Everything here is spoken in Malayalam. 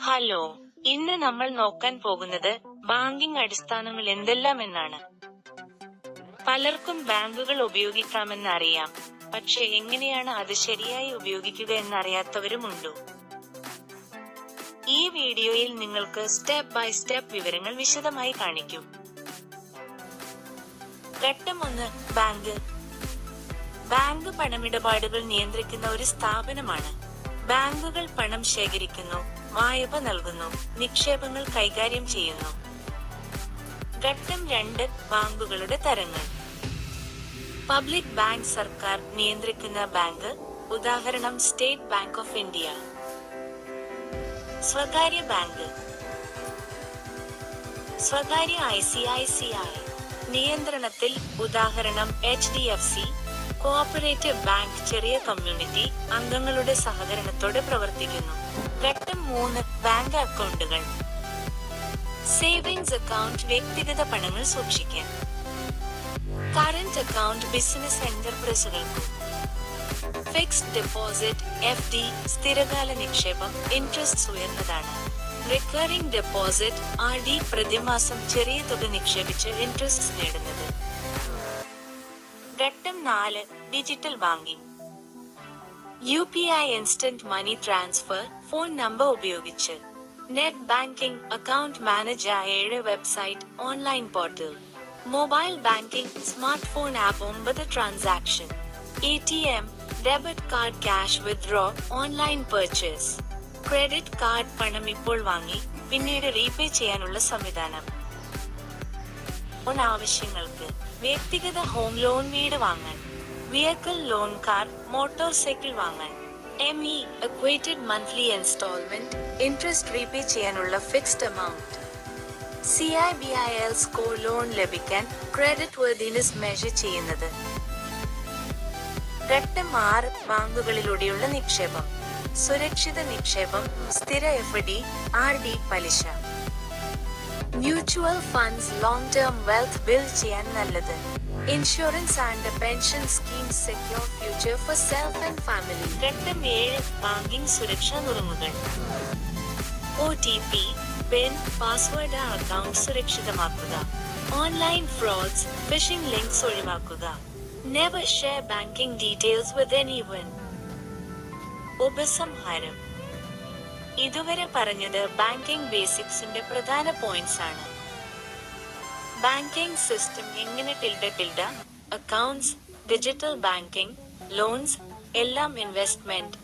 ഹലോ ഇന്ന് നമ്മൾ നോക്കാൻ പോകുന്നത് ബാങ്കിംഗ് അടിസ്ഥാനങ്ങൾ എന്തെല്ലാം എന്നാണ്. പലർക്കും ബാങ്കുകൾ ഉപയോഗിക്കാമെന്ന് അറിയാം. പക്ഷെ എങ്ങനെയാണ് അത് ശരിയായി ഉപയോഗിക്കുക എന്നറിയാത്തവരുമുണ്ടോ ഈ വീഡിയോയിൽ നിങ്ങൾക്ക് സ്റ്റെപ്പ് ബൈ സ്റ്റെപ്പ് വിവരങ്ങൾ വിശദമായി കാണിക്കും. ഘട്ടം ഒന്ന് ബാങ്ക്. ബാങ്ക് പണമിടപാടുകൾ നിയന്ത്രിക്കുന്ന ഒരു സ്ഥാപനമാണ്. ബാങ്കുകൾ പണം ശേഖരിക്കുന്നു. വായ്പ നൽകുന്നു. നിക്ഷേപങ്ങൾ കൈകാര്യം ചെയ്യുന്നു. ഘട്ടം രണ്ട് ബാങ്കുകളുടെ തരങ്ങൾ. പബ്ലിക് ബാങ്ക് സർക്കാർ നിയന്ത്രിക്കുന്ന ബാങ്ക് ഉദാഹരണം സ്റ്റേറ്റ് ബാങ്ക് ഓഫ് ഇന്ത്യ. സ്വകാര്യ ബാങ്ക്. സ്വകാര്യ I C I C I നിയന്ത്രണത്തിൽ ഉദാഹരണം H D F C cooperative bank ചെറിയ കമ്മ്യൂണിറ്റി അംഗങ്ങളുടെ സഹകരണത്തോടെ പ്രവർത്തിക്കുന്നു. ഘട്ടം മൂന്ന് ബാങ്ക് അക്കൗണ്ടുകൾ. സേവിങ്സ് അക്കൗണ്ട് വ്യക്തിഗത പണങ്ങൾ സൂക്ഷിക്കാൻ. കറന്റ് അക്കൗണ്ട് ബിസിനസ് എന്റർപ്രൈസുകൾക്കും. ഫിക്സ്ഡ് ഡെപ്പോസിറ്റ് എഫ് ഡി സ്ഥിരകാല നിക്ഷേപം ഇൻട്രസ്റ്റ് ഉയർന്നതാണ്. റിക്കറിംഗ് ഡെപ്പോസിറ്റ് ആർ ഡി പ്രതിമാസം ചെറിയ തുക നിക്ഷേപിച്ച് ഇൻട്രസ്റ്റ് നേടുന്നത്. ഘട്ടം നാല് digital banking U P I instant money transfer phone number ഉപയോഗിച്ച് നെറ്റ് ബാങ്കിംഗ് അക്കൗണ്ട് മാനേജർ ഏഴ് website online portal mobile banking smart phone app ഒമ്പത് transaction A T M debit card cash withdraw online purchase credit card പണം ഇപ്പോൾ വാങ്ങി പിന്നീട് റീപേ ചെയ്യാനുള്ള സംവിധാനം. ലോൺ ആവശ്യങ്ങൾക്ക് വ്യക്തിഗത ഹോം ലോൺ വീട് വാങ്ങാൻ vehicle loan car motor cycle വാങ്ങാൻ M I equated monthly instalment interest repay ചെയ്യാനുള്ള fixed amount C I B I L score loan ലഭിക്കാൻ ക്രെഡിറ്റ് വർദിനെസ് മെഷർ ചെയ്യുന്നത്. ഘട്ടം ആറ് ബാങ്കുകളിലൂടെയുള്ള നിക്ഷേപം. സുരക്ഷിത നിക്ഷേപം സ്ഥിര എഫ് ഡി ആർ ഡി പലിശ. Mutual funds long term wealth build ചെയ്യാൻ നല്ലത്. Insurance and pension scheme secure future for self and family ഘട്ടം ഏഴ് ബാങ്കിംഗ് സുരക്ഷാ നുറുങ്ങുകൾ. O T P PIN password account സുരക്ഷിതമാക്കുക. Online frauds phishing links ഒഴിവാക്കുക. Never share banking details with anyone ഉപസംഹാരം. ഇതുവരെ പറഞ്ഞത് ബാങ്കിംഗ് ബേസിക്സിന്റെ പ്രധാന പോയിന്റ്സ് ആണ്. ബാങ്കിംഗ് സിസ്റ്റം എങ്ങനെ tilde tilde accounts digital banking loans എല്ലാം ഇൻവെസ്റ്റ്മെന്റ്